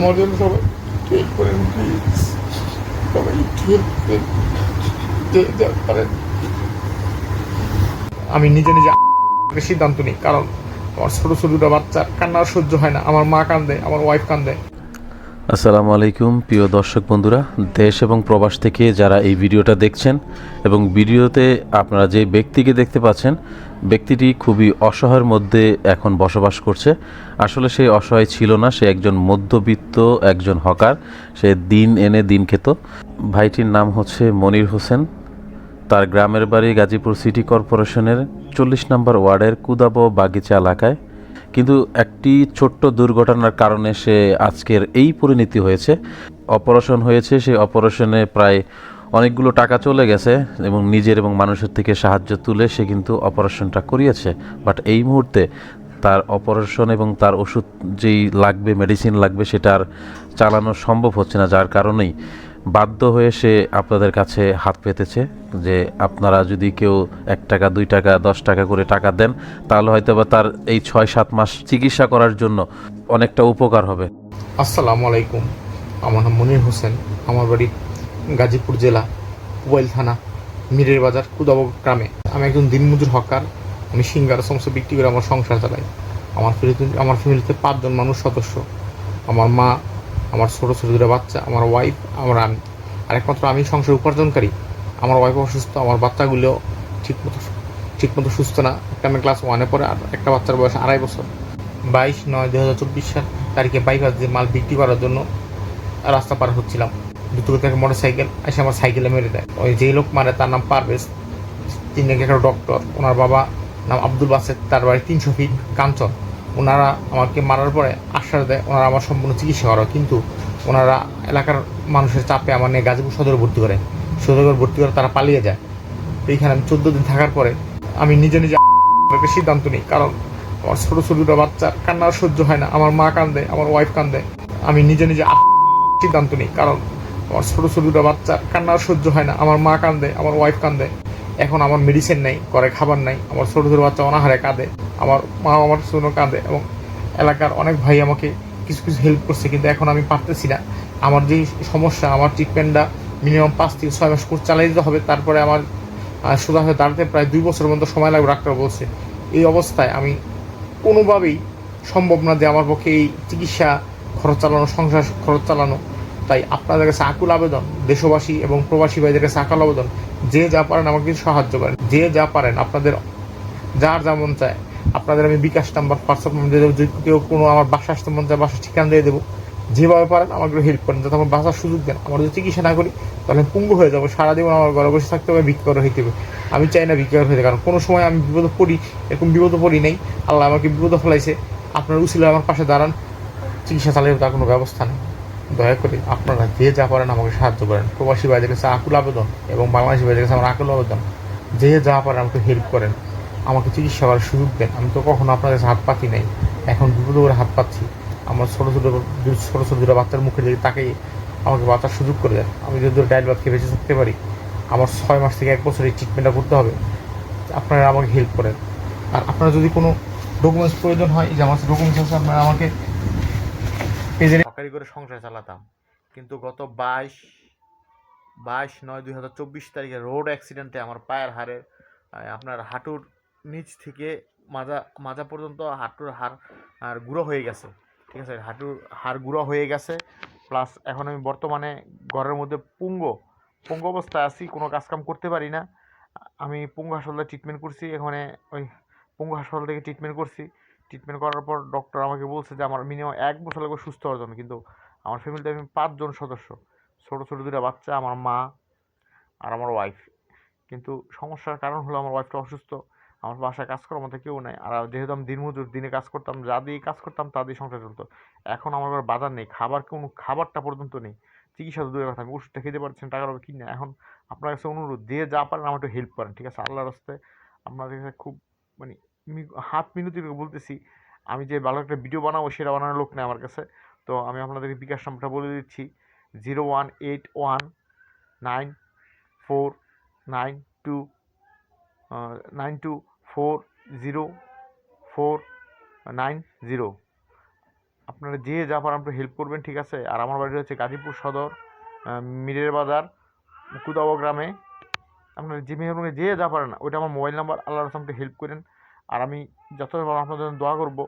আমার জন্য সবাই করেন প্লিজ সবাই যা পারেন আমি নিজে নিজে সিদ্ধান্ত নিই, কারণ আমার ছোটো ছোটো দুটো বাচ্চা কান্না সহ্য হয় না। আমার মা কান্দে, আমার ওয়াইফ কান্দে। আসসালামু আলাইকুম, প্রিয় দর্শক বন্ধুরা। দেশ এবং প্রবাস থেকে যারা এই ভিডিওটা দেখছেন এবং ভিডিওতে আপনারা যে ব্যক্তিকে দেখতে পাচ্ছেন, ব্যক্তিটি খুবই অসহায়ের মধ্যে এখন বসবাস করছে। আসলে সে অসহায় ছিল না, সে একজন মধ্যবিত্ত, একজন হকার। সে দিন এনে দিন খেত। ভাইটির নাম হচ্ছে মনির হোসেন। তার গ্রামের বাড়ি গাজীপুর সিটি কর্পোরেশনের চল্লিশ নম্বর ওয়ার্ডের কুদাবো বাগিচা এলাকায়। কিন্তু একটি ছোট্ট দুর্ঘটনার কারণে সে আজকের এই পরিণতি হয়েছে। অপারেশন হয়েছে সেই অপারেশনে প্রায় অনেকগুলো টাকা চলে গেছে এবং নিজের এবং মানুষের থেকে সাহায্য তুলে সে কিন্তু অপারেশনটা করিয়েছে। বাট এই মুহূর্তে তার অপারেশন এবং তার ওষুধ যেই লাগবে, মেডিসিন লাগবে, সেটা আর চালানো সম্ভব হচ্ছে না, যার কারণেই বাধ্য হয়ে সে আপনাদের কাছে হাত পেতেছে যে আপনারা যদি কেউ এক টাকা, দুই টাকা, দশ টাকা করে টাকা দেন, তাহলে হয়তো বা তার এই ছয়, সাত মাস চিকিৎসা করার জন্য অনেকটা উপকার হবে। আসসালামু আলাইকুম। আমার নাম মনির হোসেন। আমার বাড়ি গাজীপুর জেলা পুবাইল থানা, মিরের বাজার কুদাব গ্রামে। আমি একজন দিনমজুর হকার। আমি সিঙ্গার সমস্ত বিক্রি করে আমার সংসার চালাই। আমার ফ্যামিলিতে আমার ফ্যামিলিতে পাঁচজন মানুষ সদস্য। আমার মা আমার ছোটো ছোটো দুটো বাচ্চা, আমার ওয়াইফ আমার আমি আর একমাত্র আমি সংসার উপার্জনকারী। আমার ওয়াইফ অসুস্থ, আমার বাচ্চাগুলো ঠিকমতো ঠিকমতো সুস্থ না। একটা আমি ক্লাস ওয়ানে পড়ে আর একটা বাচ্চার বয়স আড়াই বছর। বাইশ নয় দু হাজার চব্বিশ সাল তারিখে বাইপাস দিয়ে মাল বিক্রি করার জন্য রাস্তা পার হচ্ছিলাম। দুটো থেকে মোটর সাইকেল এসে আমার সাইকেলে মেরে দেয়। ওই যেই লোক মারে তার নাম পারভেজ। তিনি একটা ডক্টর ওনার বাবা নাম আব্দুল বাসেদ। তার বাড়ি তিনশো ফিট কাঞ্চন। ওনারা আমাকে মারার পরে আশ্বাস দেয়, ওনারা আমার সম্পূর্ণ চিকিৎসা করো কিন্তু ওনারা এলাকার মানুষের চাপে আমার নিয়ে গাজীপুর সদরে ভর্তি করে। সদরে ভর্তি করে তারা পালিয়ে যায়। এইখানে আমি চোদ্দ দিন থাকার পরে আমি নিজে নিজে সিদ্ধান্ত নিই, কারণ আমার ছোটো ছোটো দুটো বাচ্চার কান্না আর সহ্য হয় না, আমার মা কান্দে, আমার ওয়াইফ কান্দে। আমি নিজে নিজে সিদ্ধান্ত নিই, কারণ আমার ছোটো ছোটো দুটো বাচ্চার কান্না আর সহ্য হয় না, আমার মা কান্দে, আমার ওয়াইফ কান্দে। এখন আমার মেডিসিন নেই, ঘরে খাবার নাই, আমার ছোটো ছোটো বাচ্চা অনাহারে কাঁদে। আমার মা আমার শুনো কাঁদে এবং এলাকার অনেক ভাই আমাকে কিছু কিছু হেল্প করছে, কিন্তু এখন আমি পারতেছি না। আমার যেই সমস্যা, আমার ট্রিটমেন্টটা মিনিমাম পাঁচ থেকে ছয় মাস কোর্স চালিয়ে দিতে হবে। তারপরে আমার সোজা হয়ে দাঁড়াতে প্রায় দুই বছরের মতো সময় লাগবে, ডাক্তার বলছে। এই অবস্থায় আমি কোনোভাবেই সম্ভব না যে আমার পক্ষে এই চিকিৎসা খরচ চালানো, সংসার খরচ চালানো। তাই আপনাদের কাছে আকুল আবেদন, দেশবাসী এবং প্রবাসী ভাইদের কাছে আকুল আবেদন, যে যা পারেন আমাকে সাহায্য করেন। যে যা পারেন, আপনাদের যার যেমন চায়। আপনাদের আমি বিকাশ নাম্বার হোয়াটসঅ্যাপ নাম্বার দিয়ে দেবো। যদি কেউ কোনো আমার বাসা আসতে মন চায়, বাসার ঠিকানা দিয়ে দেবো। যেভাবে পারেন আমাকে হেল্প করেন। যাতে আমার বাসার সুযোগ দেন। আমার যদি চিকিৎসা না করি, তাহলে পঙ্গু হয়ে যাব। সারা জীবন আমার ঘরে বসে থাকতে হবে করে হইতে হবে। আমি চাই না করে হইতে কারণ কোনো সময় আমি বিপদে পড়ি, এরকম বিপদে পড়ি নেই। আল্লাহ আমাকে বিপদে ফেলাইছে। আপনার উচিলে আমার পাশে দাঁড়ান। চিকিৎসা চালিয়ে তার কোনো ব্যবস্থা নেই। দয়া করে আপনারা যে যা পারেন আমাকে সাহায্য করেন। প্রবাসী ভাইদের কাছে আকুল আবেদন এবং বাংলাদেশি ভাইদের কাছে আমার আকুল আবেদন। যে যা পারেন আমাকে হেল্প করেন। আমাকে চিকিৎসা করার সুযোগ দেন। আমি তো কখনো আপনার কাছে হাত পাতি নাই। এখন বিপদে করে হাত পাচ্ছি। আমার ছোটো ছোটো ছোটো ছোটো দুটো বাচ্চার মুখে দিকে তাকাই আমাকে বাঁচার সুযোগ করে দেন, আমি যদি ডাইল খেয়ে বেঁচে থাকতে পারি, আমার ছয় মাস থেকে এক বছর এই ট্রিটমেন্টটা করতে হবে। আপনারা আমাকে হেল্প করেন। আর আপনার যদি কোনো ডকুমেন্টস প্রয়োজন হয় যে আমার ডকুমেন্টস আছে, আপনারা আমাকে পেজে সরকারি করে সংসার চালাতাম। কিন্তু গত বাইশ বাইশ নয় দুই হাজার চব্বিশ তারিখে রোড অ্যাক্সিডেন্টে আমার পায়ের হাড়ের আপনার হাঁটুর নিচ থেকে মাজা মাজা পর্যন্ত হাঁটুর হাড় আর গুঁড়ো হয়ে গেছে। ঠিক আছে? হাঁটুর হাড় গুঁড়ো হয়ে গেছে। প্লাস এখন আমি বর্তমানে ঘরের মধ্যে পুঙ্গ পুঙ্গ অবস্থায় আছি, কোনো কাজকাম করতে পারি না। আমি পুঙ্গ হাসপাতালে ট্রিটমেন্ট করছি, এখানে ওই পুঙ্গ হাসপাতাল থেকে ট্রিটমেন্ট করছি। ট্রিটমেন্ট করার পর ডক্টর আমাকে বলছে যে, আমার মিনিমাম এক বছর লাগবে সুস্থ হওয়ার জন্য। কিন্তু আমার ফ্যামিলিতে আমি পাঁচজন সদস্য। ছোটো ছোটো দুটা বাচ্চা, আমার মা আর আমার ওয়াইফ কিন্তু সমস্যার কারণ হলো আমার ওয়াইফটা অসুস্থ। আমার বাসায় কাজ করার মতো কেউ নেই। আর যেহেতু আমি দিনমজুর, দিনে কাজ করতাম, যা দিয়ে কাজ করতাম, তা দিয়ে সংসার চলতো। এখন আমার ঘরে বাজার নেই, খাবার কোনো খাবারটা পর্যন্ত নেই। চিকিৎসা তো দূরের কথা, আমি ওষুধটা খেতে পারছেন টাকার অভাবে কিনে। এখন আপনার কাছে অনুরোধ দিয়ে যা পারেন আমার একটু হেল্প করেন, ঠিক আছে? আল্লাহর রাস্তায় আপনাদের কাছে খুব মানে হাত মিনতি বলতেছি, আমি যে ভালো একটা ভিডিও বানাবো, সেটা বানানোর লোক নেই আমার কাছে। তো আমি আপনাদেরকে বিকাশ নাম্বারটা বলে দিচ্ছি zero one eight one nine four nine two nine two four zero four nine zero আপনারা যে যা পারেন আপনি হেল্প করবেন, ঠিক আছে? আর আমার বাড়ি হচ্ছে গাজীপুর সদর মিরের বাজার কুদাব গ্রামে। আপনার যে মেহরুমে যে যা পারেন, ওইটা আমার মোবাইল নাম্বার আল্লাহ রসমকে হেল্প করেন। আর আমি যত আপনাদের জন্য দোয়া করব।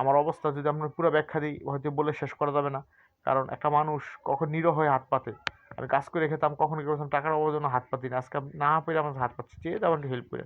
আমার অবস্থা যদি আপনার পুরো ব্যাখ্যা দিই, হয়তো বলে শেষ করা যাবে না। কারণ একটা মানুষ কখন নিরহ হয়ে হাত পাতে আমি কাজ করে খেতাম, কখনো কি করতাম, টাকার অভাবের জন্য হাত পাতি না। আজকে না পেরে আমার হাত পাচ্ছি যে আমাকে হেল্প করে।